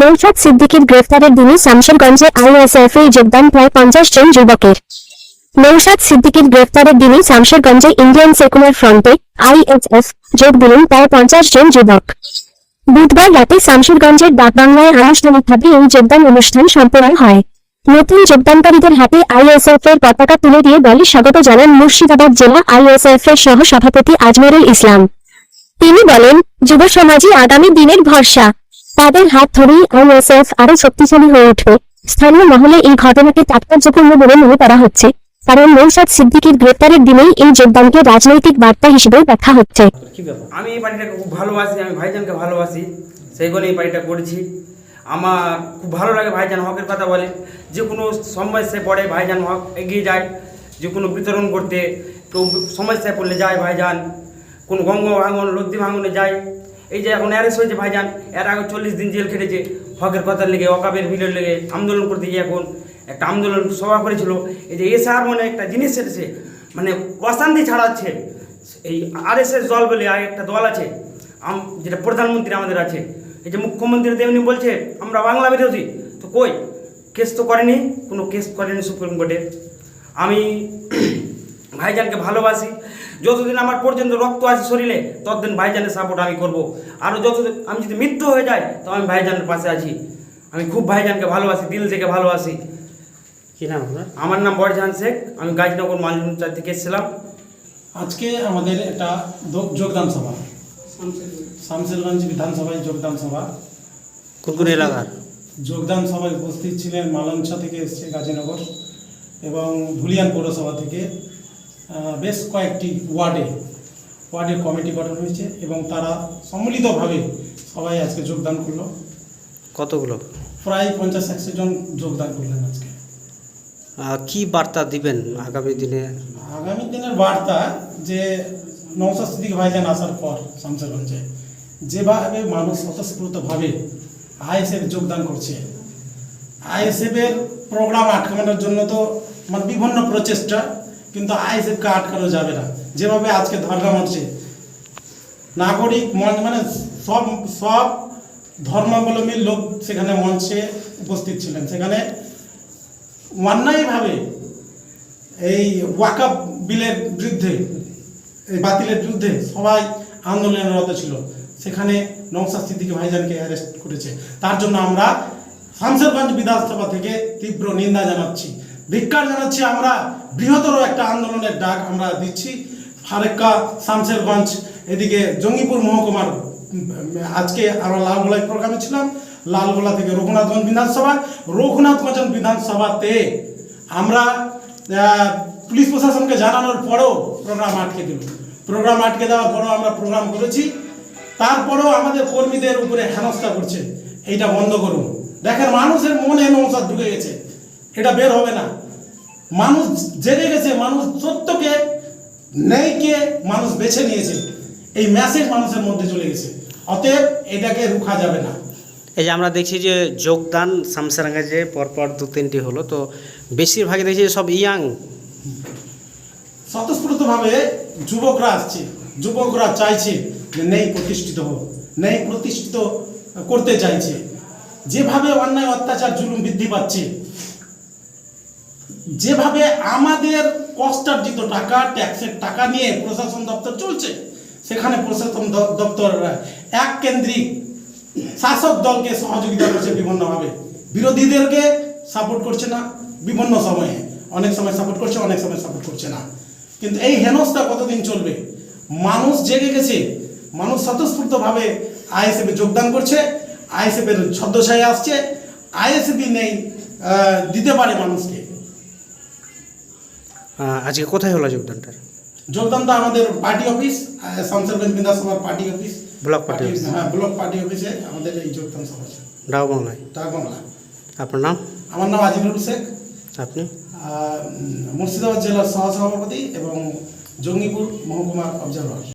নৌশাদ সিদ্দিকীর গ্রেফতারের দিনই শামশেরগঞ্জে আইএসএফ এ যোগদান প্রায় পঞ্চাশ জন যুবকের। নৌশাদ সিদ্দিকীর গ্রেফতারের দিনই শামশেরগঞ্জে ইন্ডিয়ান সেকুলার ফ্রন্টে আইএসএফ যোগ দিলেন প্রায় পঞ্চাশ জন যুবক। বুধবার রাতে শামশেরগঞ্জের ডাকবাংলায় আনুষ্ঠানিকভাবে এই যোগদান অনুষ্ঠান সম্পন্ন হয়। নতুন যোগদানকারীদের হাতে আইএসএফ এর পতাকা তুলে দিয়ে দলে স্বাগত জানান মুর্শিদাবাদ জেলা আইএসএফ এর সহ সভাপতি আজমরুল ইসলাম। তিনি বলেন যুব সমাজই আগামী দিনের ভরসা। তাদের হাত ধরেই আইএসএফ আরও শক্তিশালী হয়ে উঠবে স্থানীয় মহলে এই ঘটনাকে তাৎপর্যপূর্ণ বলে মনে করা হচ্ছে। কারণ নৌশাদ সিদ্দিকীর গ্রেপ্তারের দিনেই এই যোগদানকে রাজনৈতিক বার্তা হিসেবে দেখা হচ্ছে। আমি এই বাড়িটাকে খুব ভালোবাসি, আমি ভাইজানকে ভালোবাসি, সেই জন্য এই বাড়িটা করেছি। আমার খুব ভালো লাগে ভাইজান হকের কথা বলে। যে কোনো সমস্যায় পড়ে, ভাইজান হক এগিয়ে যায়। যে কোনো বিতরণ করতে, কেউ সমস্যায় পড়লে যায় ভাইজান। কোন গঙ্গ ভাঙন, লদ্দি ভাঙনে যায়। এই যে এখন অ্যারেস্ট হয়েছে ভাইজান, এর আগে চল্লিশ দিন জেল খেটেছে। হকের কথার লেগে অকাবের ভিড়ের লেগে আন্দোলন করতে গিয়ে এখন একটা আন্দোলন সভা করেছিল। এই যে এসআর মানে একটা জিনিস এসেছে মানে অশান্তি ছাড়াচ্ছে। এই আর এস এস দল বলে আর একটা দল আছে যেটা প্রধানমন্ত্রী আমাদের আছে। এই যে মুখ্যমন্ত্রী তেমনি বলছে, আমরা বাংলা বিরোধী। তো কই? কেস তো করেনি, কোনো কেস করেনি সুপ্রিম কোর্টে। আমি ভাইজানকে ভালোবাসি। যতদিন আমার পর্যন্ত রক্ত আছে শরীরে ততদিন ভাইজানের সাপোর্ট আমি করব। আরও যতদিন আমি যদি মৃত্যু হয়ে যায় তো আমি ভাইজানের পাশে আছি। আমি খুব ভাইজানকে ভালোবাসি দিল থেকে ভালোবাসি। কি নাম আপনার? আমার নাম বরজাহান শেখ আমি গাজীনগর মালজুমচার থেকে এসেছিলাম। আজকে আমাদের একটা যোগদান সভা। শামসেরগঞ্জ বিধানসভায় যোগদান সভা। কোন এলাকার? যোগদান সভায় উপস্থিত ছিলেন মালঞ্চা থেকে এসছে গাজীনগর এবং ধুলিয়ান পৌরসভা থেকে বেশ কয়েকটি ওয়ার্ডে ওয়ার্ডের কমিটি গঠন হয়েছে এবং তারা সম্মিলিতভাবে সবাই আজকে যোগদান করল। কতগুলো? প্রায় পঞ্চাশ একশো জন যোগদান করলেন আজকে। কি বার্তা দিবেন আগামী দিনে? আগামী দিনের বার্তা যে নৌসাদ সিদ্দিক ভাইজান আসার পর শামসারগঞ্জে যেভাবে মানুষ স্বতঃস্ফূর্তভাবে আইএসএফ যোগদান করছে আইএসএফের প্রোগ্রাম আটকানোর জন্য তো মানে বিভিন্ন প্রচেষ্টা কিন্তু আইএসএফকে আটকানো যাবে না। যেভাবে আজকে ধর্ণা মঞ্চে নাগরিক মঞ্চ মানে সব সব ধর্মাবলম্বী লোক সেখানে মঞ্চে উপস্থিত ছিলেন। সেখানে অন্যায়ভাবে এই ওয়াকাপ বিলের বিরুদ্ধে, এই বাতিলের বিরুদ্ধে সবাই আন্দোলনরত ছিল। সেখানে নৌসাদ সিদ্দিকী ভাইজানকে অ্যারেস্ট করেছে। তার জন্য আমরা শামসেরগঞ্জ বিধানসভা থেকে তীব্র নিন্দা জানাচ্ছি। ধিক্কার জানাচ্ছি আমরা বৃহত্তর একটা আন্দোলনের ডাক আমরা দিচ্ছি। ফারেক্কা শামসেরগঞ্জ এদিকে জঙ্গিপুর মহকুমার, আজকে আমরা লালগোলায় প্রোগ্রামে ছিলাম। লালগোলা থেকে রঘুনাথগঞ্জ বিধানসভা, রঘুনাথগঞ্জ বিধানসভাতে আমরা পুলিশ প্রশাসনকে জানানোর পরেও প্রোগ্রাম আটকে দিল। প্রোগ্রাম আটকে দেওয়ার পরেও আমরা প্রোগ্রাম করেছি। তারপরেও আমাদের কর্মীদের উপরে হেনস্থা করছে। এইটা বন্ধ করুন। দেখেন মানুষের মনে নৌসাদ ঢুকে গেছে। এটা বের হবে না। মানুষ জেনে গেছে মানুষ সত্যকে ন্যায়কে মানুষ বেছে নিয়েছে। এই মেসেজ মানুষের মধ্যে চলে গেছে। অতএব এটাকে রুখা যাবে না। এই যে আমরা দেখছি যে যোগদান শামসারাঙ্গাজে পরপর দু তিনটি হলো তো বেশিরভাগই দেখছি যে সব ইয়াং। স্বতঃস্ফূর্তভাবে যুবকরা আসছে যুবকরা চাইছে যে নেই প্রতিষ্ঠিত হোক নেই প্রতিষ্ঠিত করতে চাইছে। যেভাবে অন্যায় অত্যাচার জুলুম বৃদ্ধি পাচ্ছে যেভাবে আমাদের কষ্টার্জিত টাকা, ট্যাক্সের টাকা নিয়ে প্রশাসন দপ্তর চলছে, সেখানে প্রশাসন দপ্তর এক কেন্দ্রিক শাসক দলকে সহযোগিতা করছে বিভিন্নভাবে। বিরোধীদেরকে সাপোর্ট করছে না, বিভিন্ন সময়ে। অনেক সময় সাপোর্ট করছে, অনেক সময় সাপোর্ট করছে না। কিন্তু এই হেনস্থা কতদিন চলবে? মানুষ জেগে গেছে, মানুষ স্বতঃস্ফূর্তভাবে আইএসএফে যোগদান করছে, আইএসএফের ছদ্মছায় আসছে, আইএসএফই নেই দিতে পারে মানুষকে। আজকে কোথায় হলো যোগদানটা যোগদানটা আমাদের পার্টি অফিস শামসেরগঞ্জ বিধানসভার party office. Block party office. হ্যাঁ ব্লক পার্টি অফিসে আমাদের এই যোগদান সভা ডাও ডাউ বাংলায় ডাকবাংলা আপনার নাম? আমার নাম আজিমুল শেখ। আপনি? মুর্শিদাবাদ জেলার সহসভাপতি এবং জঙ্গিপুর মহকুমার অবজারভার।